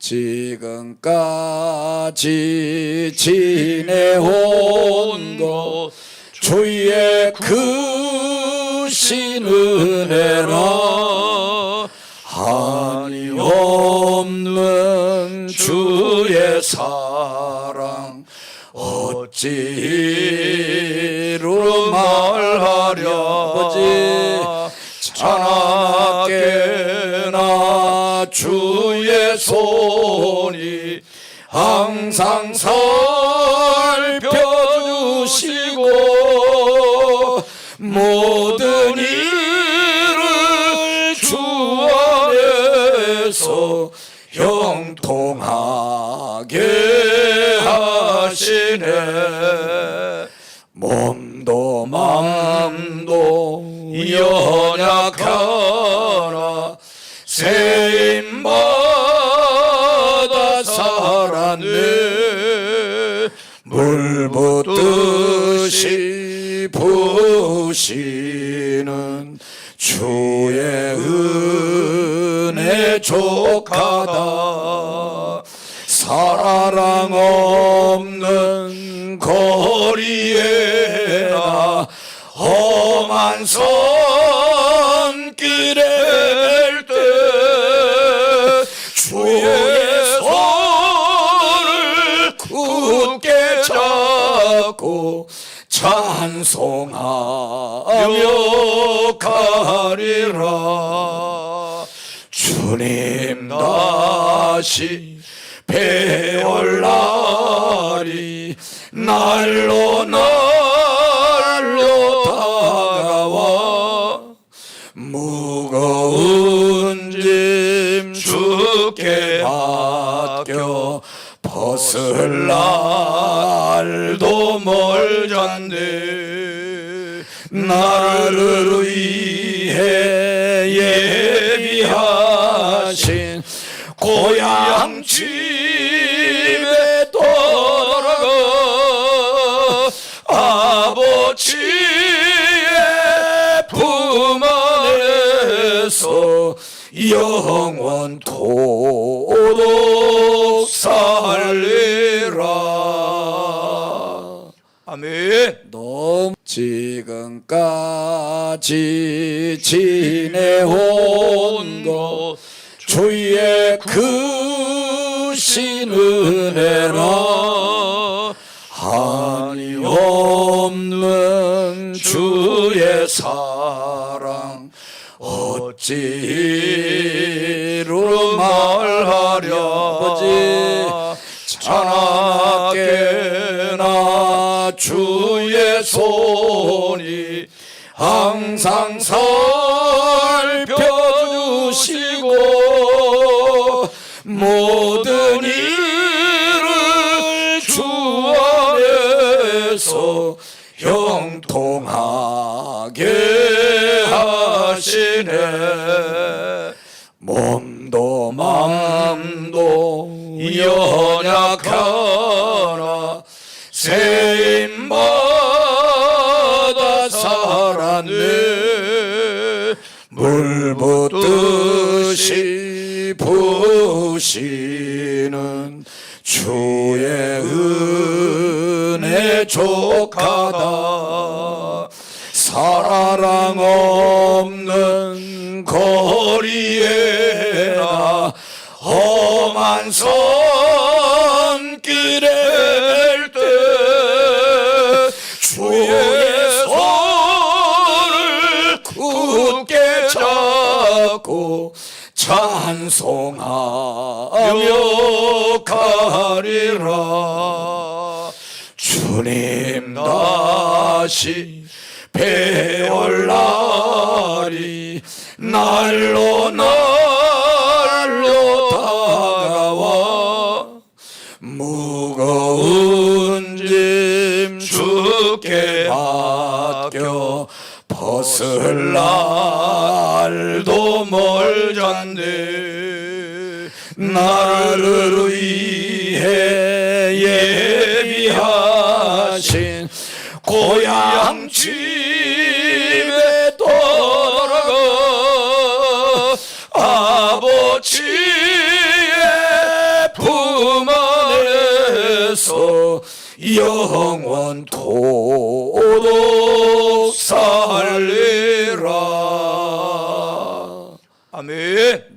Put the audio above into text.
지금까지 지내온 것 주의 크신 은혜라. 한이 없는 주의 사랑 어찌 주의 손이 항상 살펴주시고 모든 일을 주 안에서 형통하게 하시네. 몸도 맘도 연약하나 부시는 주의 은혜 족하다. 사랑 없는 거리에 나 험한 손길에 찬송하 며 가리라. 주님 다시 배올 날이 날로 날로 다가와 무거운 짐 주께 맡겨 벗을 날도 멀잖네 나를 위해 예비하신 고향 집에 돌아가 아버지의 품 안에서 영원토록 살리라 아멘. 너무 지금까지 지내온 것 주의 크신 은혜라 한이 없는 주의 사랑 어찌 손이 항상 살펴주시고 모든 일을 주 안에서 형통하게 하시네. 몸도 맘도 연약하나 세 살았네. 물 붓듯이 부시는 주의 은혜 족하다. 사랑 없는 거리에 나 험한 손 찬송하며 가리라. 주님 다시 배올 날이 날로 날로 다가와. 무거운 짐 주께 맡겨 벗을 날도 멀잖네 나를 위해 예비하신 고향 집에 돌아가 아버지의 주께서 영원토록 살리라. 아멘